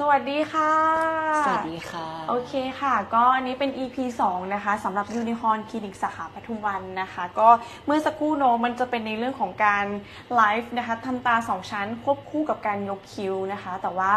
สวัสดีค่ะ สวัสดีค่ะ โอเคค่ะ ก็อันนี้เป็น EP 2 นะคะสำหรับ Unicorn Clinic สาขาปทุมวันนะคะ ก็เมื่อสักครู่เนอะมันจะเป็นในเรื่องของการไลฟ์นะคะทำตา 2 ชั้นควบคู่กับการยกคิ้วนะคะ แต่ว่า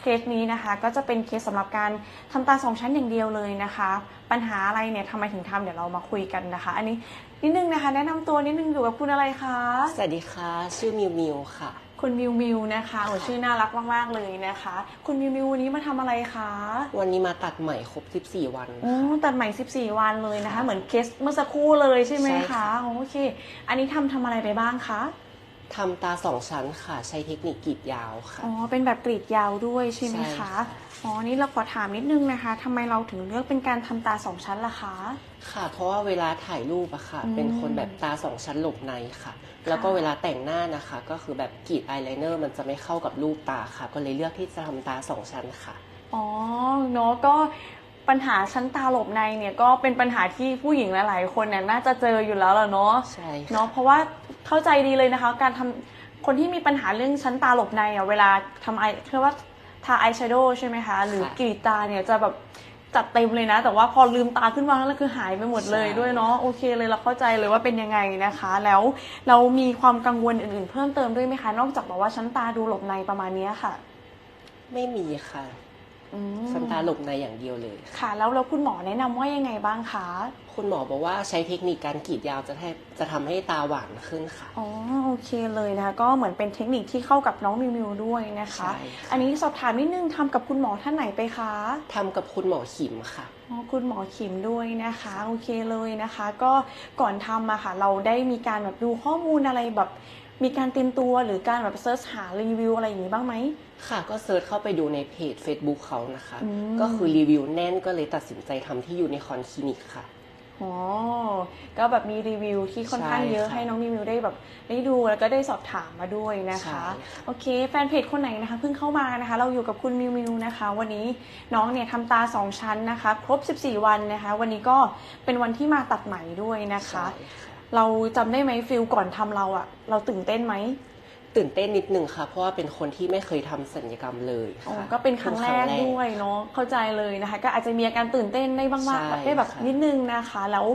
เคสนี้นะคะก็จะเป็นเคสสำหรับการทำตา2ชั้นอย่างเดียวเลยนะคะ ปัญหาอะไรเนี่ยทำไมถึงทำเดี๋ยวเรามาคุยกันนะคะ อันนี้นิดนึงนะคะ แนะนำตัวนิดนึงอยู่กับคุณอะไรคะ สวัสดีค่ะ ชื่อมิวมิวค่ะ คุณมิวมิวนะคะโอ้ชื่อน่ารักมากๆเลยนะคะ คุณมิวมิววันนี้มาทำอะไรคะวันนี้มาตัดใหม่ครบ 14 วันโอ้ค่ะตัดใหม่ 14 วันเลยนะคะ เหมือนเคสเมื่อสักครู่เลยใช่ไหมใช่คะค่ะ โอเค อันนี้ทำทำอะไรไปบ้างคะ ทำตาสองชั้นค่ะ ใช้เทคนิคกรีดยาวค่ะ อ๋อ เป็นแบบกรีดยาวด้วยใช่ไหมใช่คะค่ะ อ๋อนี่เราขอถามนิดนึงนะคะทำไมเราถึงเลือกเป็นการทำตาสองชั้นล่ะคะ ค่ะ เพราะว่าเวลาถ่ายรูปอะค่ะ อืมเป็นคนแบบตาสองชั้นหลบในค่ะ แล้วก็เวลาแต่งหน้านะคะ ก็คือแบบกรีดอายไลเนอร์มันจะไม่เข้ากับรูปตาค่ะ ก็เลยเลือกที่จะทำตาสองชั้นค่ะ อ๋อเนาะก็ปัญหาชั้นตาหลบในเนี่ยก็เป็นปัญหาที่ผู้หญิงหลายๆ คนเนี่ยน่าจะเจออยู่แล้วล่ะเนาะใช่ค่ะ เนาะเพราะว่า เข้าใจดีเลยนะคะ การทำคนที่มีปัญหาเรื่องชั้นตาหลบในอะเวลาทำไอเรียกว่าทาอายแชโดว์ใช่ไหมคะ หรือค่ะกรีดตาเนี่ยจะแบบจัดเต็มเลยนะ แต่ว่าพอลืมตาขึ้นมาแล้วคือหายไปหมดเลยใช่ด้วยเนาะโอเคเลยเราเข้าใจเลยว่าเป็นยังไงนะคะ แล้วเรามีความกังวลอื่นๆ เพิ่มเติมด้วยไหมคะ นอกจากบอกว่าชั้นตาดูหลบในประมาณเนี้ยค่ะ ไม่มีค่ะ อืมชั้นตาหลบในอย่างเดียวเลย ค่ะ แล้วแล้วคุณหมอแนะนำว่ายังไงบ้างคะ คุณหมอบอกว่าใช้เทคนิคการกรีดยาวจะแทบจะทำให้ตาหวานขึ้นค่ะ อ๋อโอเคเลยนะคะก็เหมือนเป็นเทคนิคที่เข้ากับน้องมิวมิวด้วยนะคะใช่ค่ะอันนี้สอบถามนิดนึงทำกับคุณหมอท่านไหนไปคะทำกับคุณหมอขิมค่ะอ๋อคุณหมอขิมด้วยนะคะโอเคเลยนะคะ ก็ก่อนทำอะค่ะ เราได้มีการแบบดูข้อมูลอะไรแบบ มีการเตรียมตัวหรือการแบบเซิร์ชหารีวิวอะไรอย่างนี้บ้างไหม ค่ะก็เซิร์ชเข้าไปดูในเพจ Facebook เขานะคะ อืม ก็คือรีวิวแน่นก็เลยตัดสินใจทำที่ยูนิคอนคลินิกค่ะ อ๋อก็แบบมีรีวิวที่ค่อนข้างใช่เยอะค่ะให้น้องมิวมิวได้แบบได้ดูแล้วก็ได้สอบถามมาด้วยนะคะ ใช่ค่ะ โอเค แฟนเพจคนไหนนะคะเพิ่งเข้ามานะคะ เราอยู่กับคุณมิวมิวนะคะ วันนี้น้องเนี่ยทำตาสองชั้นนะคะ ครบ 14 วันนะคะ วันนี้ก็เป็นวันที่มาตัดใหม่ด้วยนะคะ ใช่ค่ะ เราจำได้ไหมฟิลก่อนทำเราอะเราตื่นเต้นไหมตื่นเต้นนิดนึงค่ะ เพราะว่าเป็นคนที่ไม่เคยทำสัญญกรรมเลยอ๋อค่ะก็เป็นครั้งแรกเป็นด้วยเนาะเข้าใจเลยนะคะ ก็อาจจะมีอาการตื่นเต้นได้บ้างใช่ๆได้แบบค่ะนิดนึงนะคะ แล้ว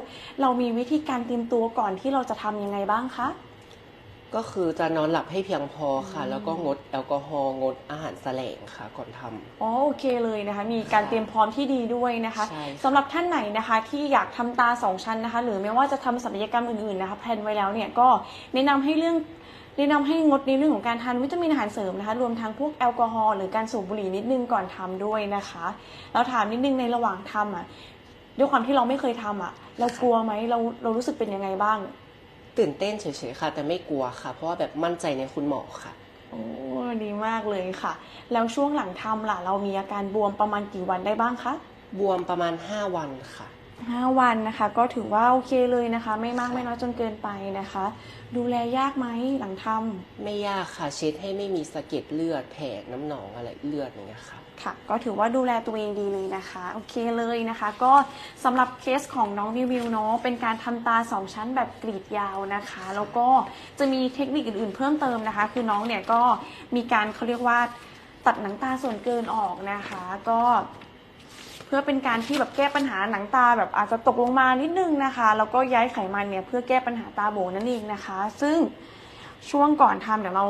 เรามีวิธีการเตรียมตัวก่อนที่เราจะทำยังไงบ้างคะ ก็คือจะนอนหลับให้เพียงพอค่ะอืมแล้วก็งดแอลกอฮอล์งดอาหารแสลงค่ะ ก่อนทำอ๋อโอเคเลยนะคะ มีการเตรียมพร้อมที่ดีด้วยนะคะใช่ค่ะสำหรับท่านไหนนะคะ ที่อยากทำตาสองชั้นนะคะ หรือไม่ว่าจะทำศัลยกรรมอื่นๆนะคะแพลนไว้แล้วเนี่ยก็แนะนำให้เรื่องแนะนำให้งดในเรื่องของการทานวิตามินอาหารเสริมนะคะ รวมทั้งพวกแอลกอฮอล์หรือการสูบบุหรี่นิดนึงก่อนทำด้วยนะคะแล้วถามนิดนึงในระหว่างทำอะด้วยความที่เราไม่เคยทำอะ เรากลัวไหมเราเรารู้สึกเป็นยังไงบ้าง ตื่นเต้นเฉยๆค่ะ แต่ไม่กลัวค่ะ เพราะว่าแบบมั่นใจในคุณหมอค่ะโอ้ดีมากเลยค่ะ แล้วช่วงหลังทำล่ะ เรามีอาการบวมประมาณกี่วันได้บ้างคะ บวมประมาณ 5 วันค่ะ ห้าวันนะคะ ก็ถือว่าโอเคเลยนะคะ ไม่มากค่ะไม่น้อยจนเกินไปนะคะ ดูแลยากไหมหลังทำไม่ยากค่ะเช็ดให้ไม่มีสะเก็ดเลือดแผลน้ำหนองอะไรเลือดอย่างเงี้ยค่ะ ค่ะ ก็ถือว่าดูแลตัวเองดีเลยนะคะ โอเคเลยนะคะ ก็สำหรับเคสของน้องวิววิวเนาะเป็นการทำตาสองชั้นแบบกรีดยาวนะคะ แล้วก็จะมีเทคนิคอื่นๆเพิ่มเติมนะคะ คือน้องเนี่ยก็มีการเขาเรียกว่า ตัดหนังตาส่วนเกินออกนะคะ ก็ เพื่อเป็นการที่แบบแก้ปัญหาหนังตาแบบอาจจะตกลงมานิดนึงนะคะ แล้วก็ย้ายไขมันเนี่ยเพื่อแก้ปัญหาตาโบนั่นเองนะคะ ซึ่งช่วงก่อนทำเดี๋ยวเรา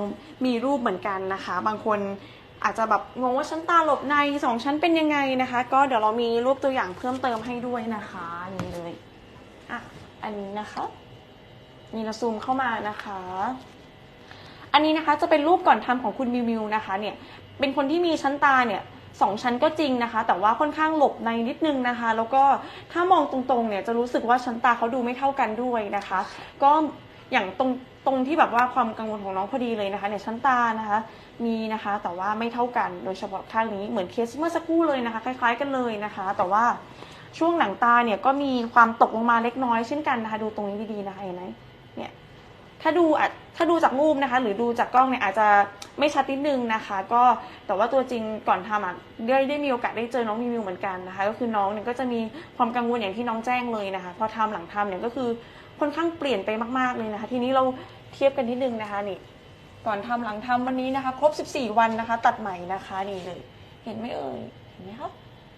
มีรูปเหมือนกันนะคะ บางคนอาจจะแบบงงว่าชั้นตาหลบในสองชั้นเป็นยังไงนะคะ ก็เดี๋ยวเรามีรูปตัวอย่างเพิ่มเติมให้ด้วยนะคะนี่เลยอะอันนี้นะคะนี่เราซูมเข้ามานะคะ อันนี้นะคะจะเป็นรูปก่อนทำของคุณมิวมิวนะคะเนี่ยเป็นคนที่มีชั้นตาเนี่ย สองชั้นก็จริงนะคะ แต่ว่าค่อนข้างหลบในนิดนึงนะคะ แล้วก็ถ้ามองตรงๆเนี่ยจะรู้สึกว่าชั้นตาเขาดูไม่เท่ากันด้วยนะคะ ก็อย่างตรงตรงที่แบบว่าความกังวลของน้องพอดีเลยนะคะเนี่ยชั้นตานะคะมีนะคะแต่ว่าไม่เท่ากันโดยเฉพาะข้างนี้เหมือนเคสเมื่อสักครู่เลยนะคะ คล้าย ๆ กันเลยนะคะ แต่ว่าช่วงหนังตาเนี่ยก็มีความตกลงมาเล็กน้อยเช่นกันนะคะ ดูตรงนี้ดีๆนะคะเห็นไหมเนี่ย ถ้าดูถ้าดูจากรูปนะคะ หรือดูจากกล้องเนี่ยอาจจะไม่ชัดนิดนึงนะคะ ก็แต่ว่าตัวจริงก่อนทำอะได้ได้มีโอกาสได้เจอน้องมิวเหมือนกันนะคะ ก็คือน้องเนี่ยก็จะมีความกังวลอย่างที่น้องแจ้งเลยนะคะ พอทำหลังทำเนี่ยก็คือค่อนข้างเปลี่ยนไปมาก ๆเลยนะคะ ทีนี้เราเทียบกันนิดนึงนะคะนี่ก่อนทำหลังทำวันนี้นะคะ ครบ 14 วันนะคะ ตัดใหม่นะคะนี่เลย เห็นไหมเอ่ยเห็นไหมครับ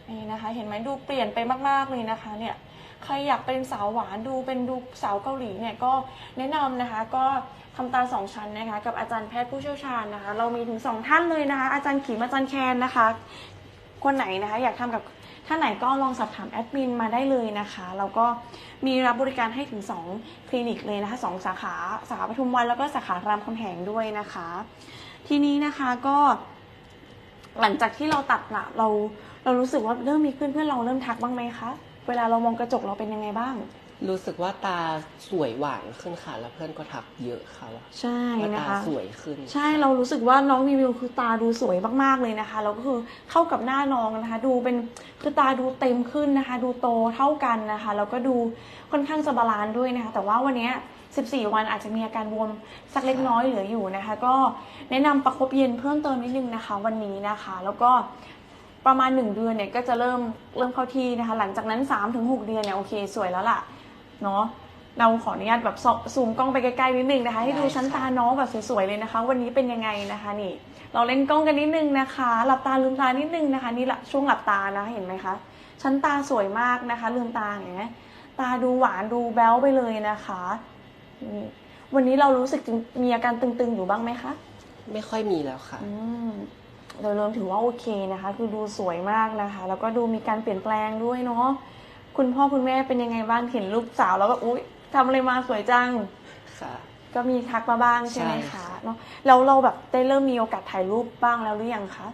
นี่นะคะ เห็นไหมดูเปลี่ยนไปมาก ๆเลยนะคะ เนี่ย ใครอยากเป็นสาวหวานดูเป็นดูสาวเกาหลีเนี่ยก็แนะนำนะคะ ก็ทำตาสองชั้นนะคะ กับอาจารย์แพทย์ผู้เชี่ยวชาญนะคะ เรามีถึงสองท่านเลยนะคะ อาจารย์ขิมอาจารย์แคนนะคะ คนไหนนะคะ อยากทำกับท่านไหนก็ลองสอบถามแอดมินมาได้เลยนะคะแล้วก็มีรับบริการให้ถึง 2 คลินิกเลยนะคะสองสาขาสาขาปทุมวันแล้วก็สาขารามคำแหงด้วยนะคะ ทีนี้นะคะก็ หลังจากที่เราตัดละเราเรารู้สึกว่าเริ่มมีเพื่อนเพื่อนเราเริ่มทักบ้างไหมคะ เวลาเรามองกระจกเราเป็นยังไงบ้าง รู้สึกว่าตาสวยหวานขึ้นค่ะ แล้วเพื่อนก็ทักเยอะค่ะว่าใช่ว่านะตาคะสวยขึ้น ใช่เรารู้สึกว่าน้องวิวคือตาดูสวยมากๆเลยนะคะแล้วก็คือเข้ากับหน้าน้องนะคะ ดูเป็นคือตาดูเต็มขึ้นนะคะ ดูโตเท่ากันนะคะแล้วก็ดูค่อนข้างจะบาลานซ์ด้วยนะคะ แต่ว่าวันเนี้ย14 วันอาจจะมีอาการบวมสักเล็กน้อยเหลืออยู่นะคะ ก็แนะนำประคบเย็นเพิ่มเติมนิดนึงนะคะ วันนี้นะคะ แล้วก็ ประมาณ 1 เดือนเนี่ยก็จะเริ่มเริ่มเข้าที่นะคะ หลังจากนั้น 3-6 เดือนเนี่ยโอเคสวยแล้วล่ะเนาะเราขออนุญาตแบบซซูมกล้องไปใกล้ๆนิดนึงนะคะ ให้ดูได้ค่ะชั้นตาน้องแบบสวยๆเลยนะคะ วันนี้เป็นยังไงนะคะนี่ เราเล่นกล้องกันนิดนึงนะคะ หลับตาลืมตานิดนึงนะคะ นี่ละช่วงหลับตานะเห็นไหมคะชั้นตาสวยมากนะคะ ลืมตาเห็นไหมตาดูหวานดูแบ๊วไปเลยนะคะนี่วันนี้เรารู้สึกถึงมีอาการตึงๆอยู่บ้างไหมคะ ไม่ค่อยมีแล้วค่ะอืม โดยรวมถือว่าโอเคนะคะ คือดูสวยมากนะคะ แล้วก็ดูมีการเปลี่ยนแปลงด้วยเนาะคุณพ่อคุณแม่เป็นยังไงบ้างเห็นลูกสาวแล้วก็อุ๊ยทำอะไรมาสวยจังค่ะ ก็มีทักมาบ้างใช่ไหมใช่คะค่ะเนาะแล้วเราแบบได้เริ่มมีโอกาสถ่ายรูปบ้างแล้วหรือยังคะ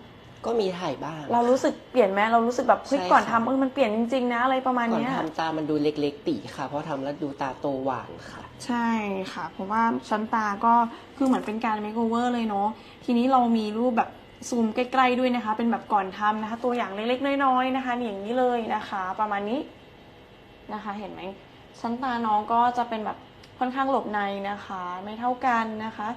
ก็มีถ่ายบ้าง เรารู้สึกเปลี่ยนไหมเรารู้สึกแบบเฮ้ยใช่ก่อนค่ะทำเออมันเปลี่ยนจริงๆนะอะไรประมาณก่อนเนี้ยทำตามันดูเล็กๆปีค่ะ เพราะทำแล้วดูตาโตหวานค่ะ ใช่ค่ะ เพราะว่าชั้นตาก็คือเหมือนเป็นการเมคโอเวอร์เลยเนาะทีนี้เรามีรูปแบบ ซูมใกล้ๆด้วยนะคะ เป็นแบบก่อนทำนะคะ ตัวอย่างเล็กๆน้อยๆนะคะอย่างนี้เลยนะคะ ประมาณนี้นะคะ เห็นไหมชั้นตาน้องก็จะเป็นแบบค่อนข้างหลบในนะคะ ไม่เท่ากันนะคะ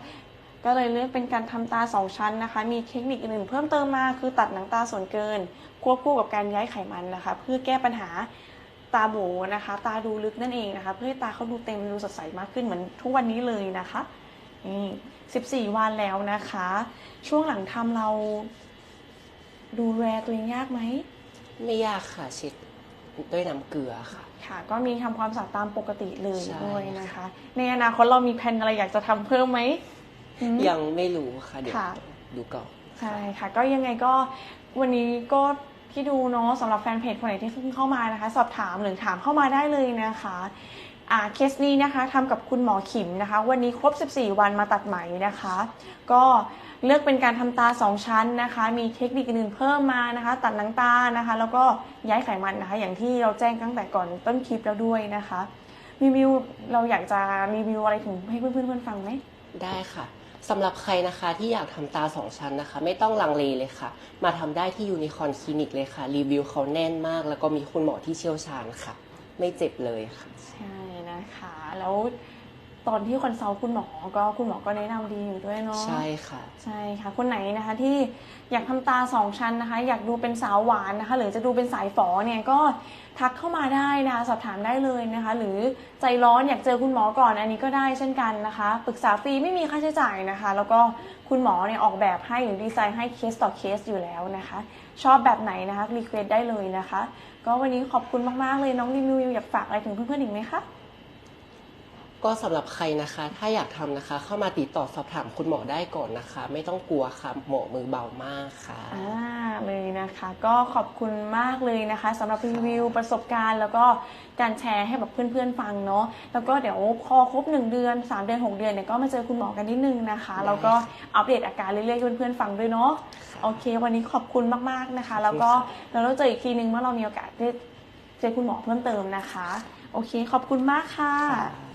ก็เลยเลือกเป็นการทำตาสองชั้นนะคะ มีเทคนิคอื่นเพิ่มเติมมาคือตัดหนังตาส่วนเกิน ควบคู่กับการย้ายไขมันนะคะ เพื่อแก้ปัญหาตาโบนะคะ ตาดูลึกนั่นเองนะคะ เพื่อให้ตาเขาดูเต็มดูสดใสมากขึ้นเหมือนทุกวันนี้เลยนะคะ นี่14 วันแล้วนะคะ ช่วงหลังทำเรา ดูแลตัวเองยากไหม ไม่ยากค่ะเช็ดด้วยน้ำเกลือค่ะ ค่ะ ก็มีทำความสะอาดตามปกติเลยใช่ ด้วยนะคะ ในอนาคตเรามีแผนอะไรอยากจะทำเพิ่มไหมอืม ยังไม่รู้ค่ะเดี๋ยวค่ะ ดูก่อน ใช่ค่ะก็ยังไงก็วันนี้ก็ที่ดูเนาะสำหรับแฟนเพจคนไหนที่เพิ่งเข้ามานะคะ สอบถามหรือถามเข้ามาได้เลยนะคะอ่า เคสนี้นะคะทำกับคุณหมอขิมนะคะ วันนี้ครบ 14 วันมาตัดไหมนะคะ ก็เลือกเป็นการทำตา 2 ชั้นนะคะ มีเทคนิคอื่นๆเพิ่มมานะคะ ตัดหนังตานะคะ แล้วก็ย้ายไขมันนะคะ อย่างที่เราแจ้งตั้งแต่ก่อนต้นคลิปแล้วด้วยนะคะรีวิวเราอยากจะรีวิวอะไรถึงให้เพื่อนๆฟังไหมได้ค่ะสำหรับใครนะคะที่อยากทำตาสองชั้นนะคะ ไม่ต้องลังเลเลยค่ะ มาทำได้ที่ยูนิคอนคลินิกเลยค่ะ รีวิวเขาแน่นมาก แล้วก็มีคุณหมอที่เชี่ยวชาญค่ะ ไม่เจ็บเลยค่ะใช่ นะคะ แล้วตอนที่คอนซัลท์คุณหมอก็คุณหมอก็แนะนำดีอยู่ด้วยเนาะใช่ค่ะ ใช่ค่ะคนไหนนะคะที่อยากทำตาสองชั้นนะคะ อยากดูเป็นสาวหวานนะคะ หรือจะดูเป็นสายฝอเนี่ยก็ทักเข้ามาได้นะคะสอบถามได้เลยนะคะ หรือใจร้อนอยากเจอคุณหมอก่อนอันนี้ก็ได้เช่นกันนะคะปรึกษาฟรีไม่มีค่าใช้จ่ายนะคะ แล้วก็คุณหมอเนี่ยออกแบบให้หรือดีไซน์ให้เคสต่อเคสอยู่แล้วนะคะ ชอบแบบไหนนะคะรีเควสได้เลยนะคะ ก็วันนี้ขอบคุณมากๆเลยน้องรีวิวอยากฝากอะไรถึงเพื่อนๆอีกไหมคะ ก็สำหรับใครนะคะ ถ้าอยากทำนะคะ เข้ามาติดต่อสอบถามคุณหมอได้ก่อนนะคะ ไม่ต้องกลัวค่ะหมอมือเบามากค่ะอ่าเลยนะคะ ก็ขอบคุณมากเลยนะคะสำหรับรีวิวประสบการณ์ แล้วก็การแชร์ให้แบบเพื่อนๆฟังเนาะแล้วก็เดี๋ยวพอครบ 1 เดือน 3 เดือน 6 เดือนเนี่ยก็มาเจอคุณหมอกันนิดนึงนะคะได้แล้วก็อัปเดตอาการเรื่อยๆให้เพื่อนๆฟังด้วยเนาะโอเค วันนี้ขอบคุณมากๆนะคะ แล้วก็เราเราเจออีกทีนึงเมื่อเรามีโอกาสได้เจอคุณหมอเพิ่มเติมนะคะ โอเค ขอบคุณมากค่ะค่ะ